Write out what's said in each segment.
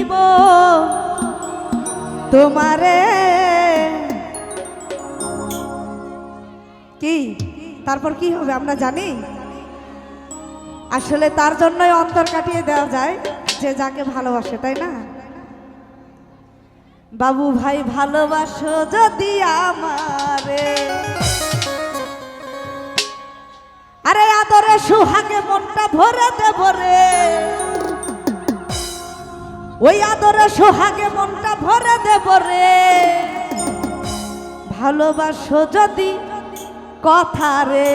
দিব। তোমারে। কি? তারপর কি হবে আমরা জানি? আসলে তার জন্যই অন্তর কাটিয়ে দেওয়া যায় যে যাকে ভালোবাসে, তাই না? বাবু ভাই, ভালোবাসো যদি আমারে। আরে আদরে সুহাগে মনটা ভরে দেব ওই আদরে সোহাগে মনটা ভরে দেব রে। ভালোবাসো যদি কথা রে।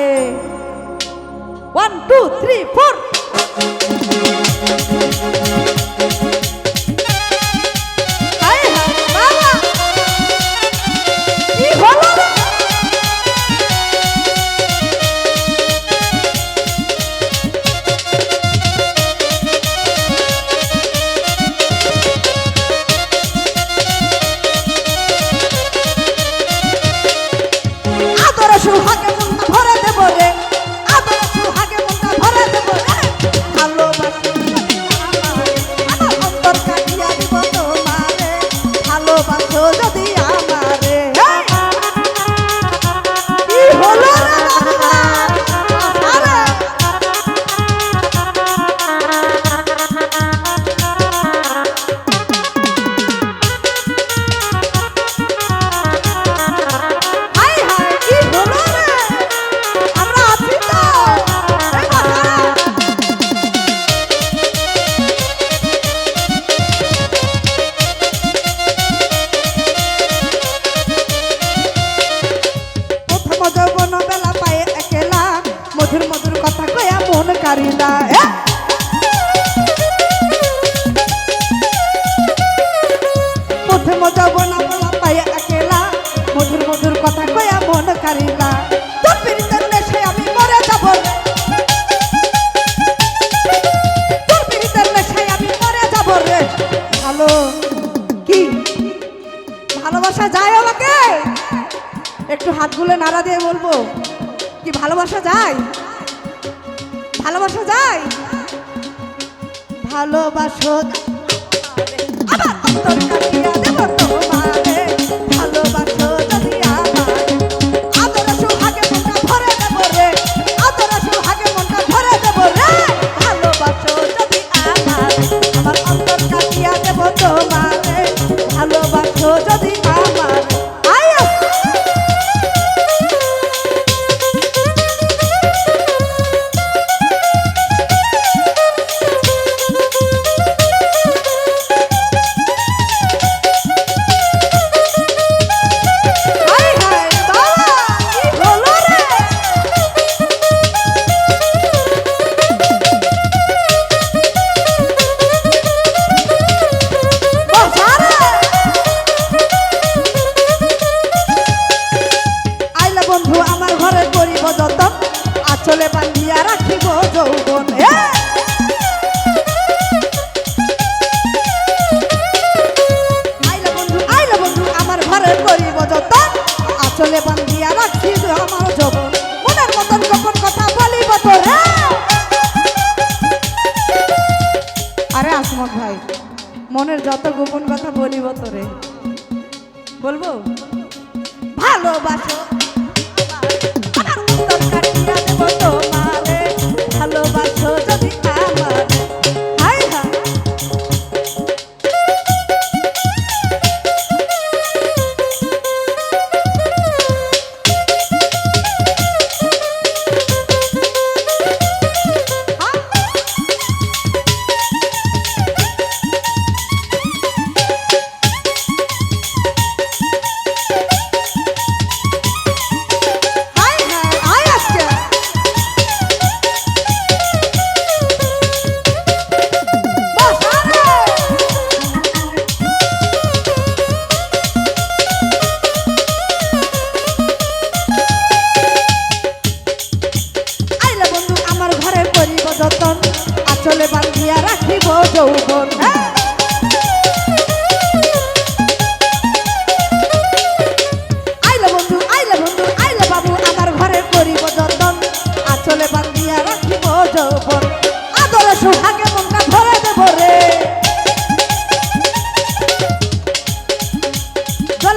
ওয়ান টু থ্রি ফোর এ! প্রথম যৌবন বেলা পায়ে একেলা মধুর মধুর কথা কয়া মন কারিলা তোর পিরিতের মরে যাব তোর পিরিতের আমি মরে যাব রে ভালো কি ভালোবাসা যায় আমাকে? একটু হাতগুলো নাড়া দিয়ে বলব। কি ভালোবাসা যায়? ভালোবাসা যায়? ভালোবাসো। আবার অন্তর কাটিয়া দেব তোমারে বন্ধু, আমার ঘরে করিব যতন, আচলে বান্ধিয়া রাখিব যৌবন! আইলা বন্ধু আইলা বন্ধু, আমার ঘরে করিব যতন, আচলে বান্ধিয়া রাখিব আমার যৌবন। মনের মতন গোপন কথা বলিব তোরে। আরে আসমত ভাই, মনের যত গোপন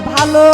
ভালো।